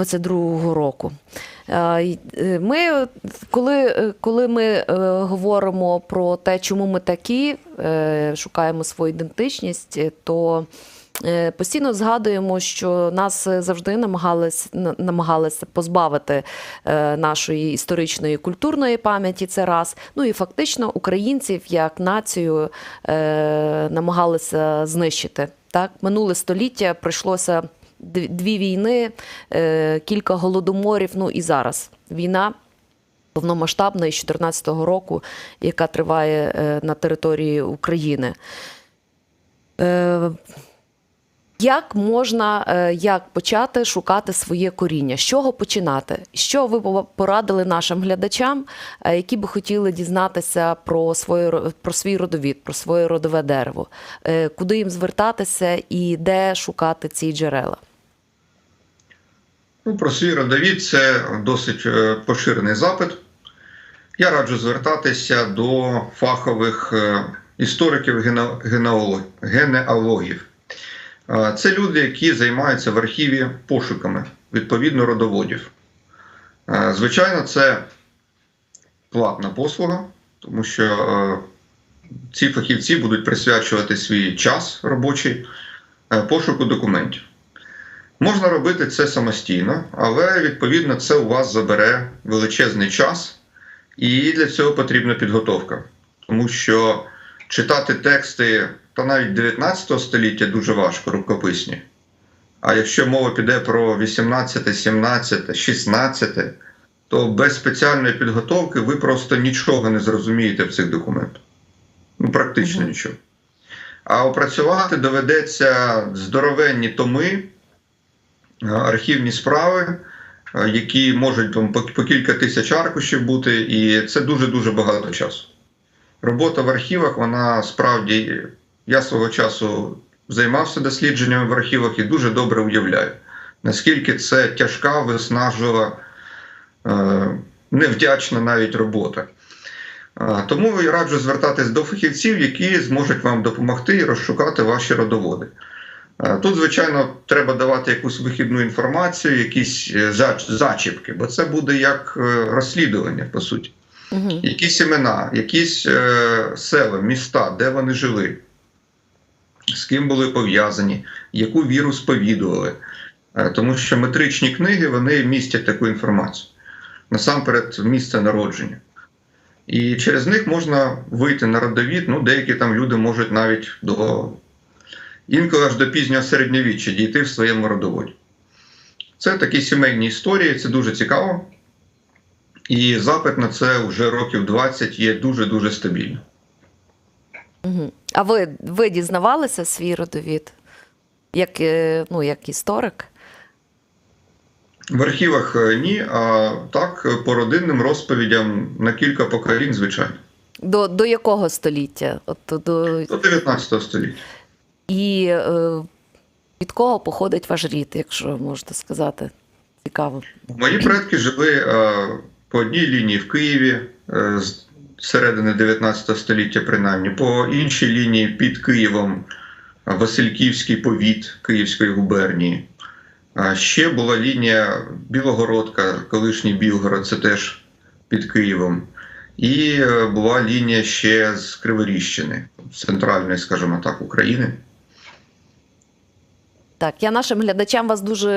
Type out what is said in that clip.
22-го року. Е, е, Ми, коли, е, коли ми говоримо про те, чому ми такі, шукаємо свою ідентичність, то постійно згадуємо, що нас завжди намагались, на- намагалися позбавити нашої історичної культурної пам'яті. Це раз. Ну і фактично українців як націю намагалися знищити. Так, минуле століття прийшлося дві війни, е, кілька голодоморів. Ну і зараз війна повномасштабна із 2014 року, яка триває е, на території України. Е, Як можна як почати шукати своє коріння? З чого починати? Що ви порадили нашим глядачам, які би хотіли дізнатися про своє ро- про свій родовід, про своє родове дерево? Куди їм звертатися і де шукати ці джерела? Ну, про свій родовід це досить е, поширений запит. Я раджу звертатися до фахових е, істориків генеалогів. Е, Це люди, які займаються в архіві пошуками відповідно родоводів. Звичайно, це платна послуга, тому що ці фахівці будуть присвячувати свій час робочий пошуку документів. Можна робити це самостійно, але відповідно це у вас забере величезний час, і для цього потрібна підготовка. Тому що читати тексти та навіть 19 століття дуже важко, рукописні. А якщо мова піде про 18, 17, 16, то без спеціальної підготовки ви просто нічого не зрозумієте в цих документах. Ну, практично Мгм. нічого. А опрацювати доведеться здоровенні томи, архівні справи, е, які можуть там, по, кілька тисяч аркушів бути, і це дуже-дуже багато часу. Робота в архівах, вона справді, я свого часу займався дослідженнями в архівах і дуже добре уявляю, наскільки це тяжка, виснажлива, е, невдячна навіть робота. Е, Тому я раджу звертатись до фахівців, які зможуть вам допомогти і розшукати ваші родоводи. Е, Тут, звичайно, треба давати якусь вихідну інформацію, якісь е, зачіпки, бо це буде як е, розслідування, по суті. Угу. Якісь імена, якісь села, міста, де вони жили, з ким були пов'язані, яку віру сповідували. Тому що метричні книги вони містять таку інформацію. Насамперед, місце народження. І через них можна вийти на родовід. Ну, деякі там люди можуть навіть до інколи аж до пізнього середньовіччя дійти в своєму родоводі. Це такі сімейні історії, це дуже цікаво. І запит на це вже років 20 є дуже-дуже стабільно. А ви, ви дізнавалися свій родовід? Як, е, ну, як історик? В архівах е, ні, а так е, по родинним розповідям на кілька поколінь, звичайно. До, до якого століття? От, до, До 19 століття. І е, від кого походить ваш рід, якщо можете сказати? Цікаво. Мої предки жили е, по одній лінії в Києві е, з середини 19 століття, принаймні, по іншій лінії під Києвом Васильківський повіт Київської губернії. А ще була лінія Білогородка, колишній Білгород, це теж під Києвом. І була лінія ще з Криворіжщини, з центральної, скажімо так, України. Так, я нашим глядачам вас дуже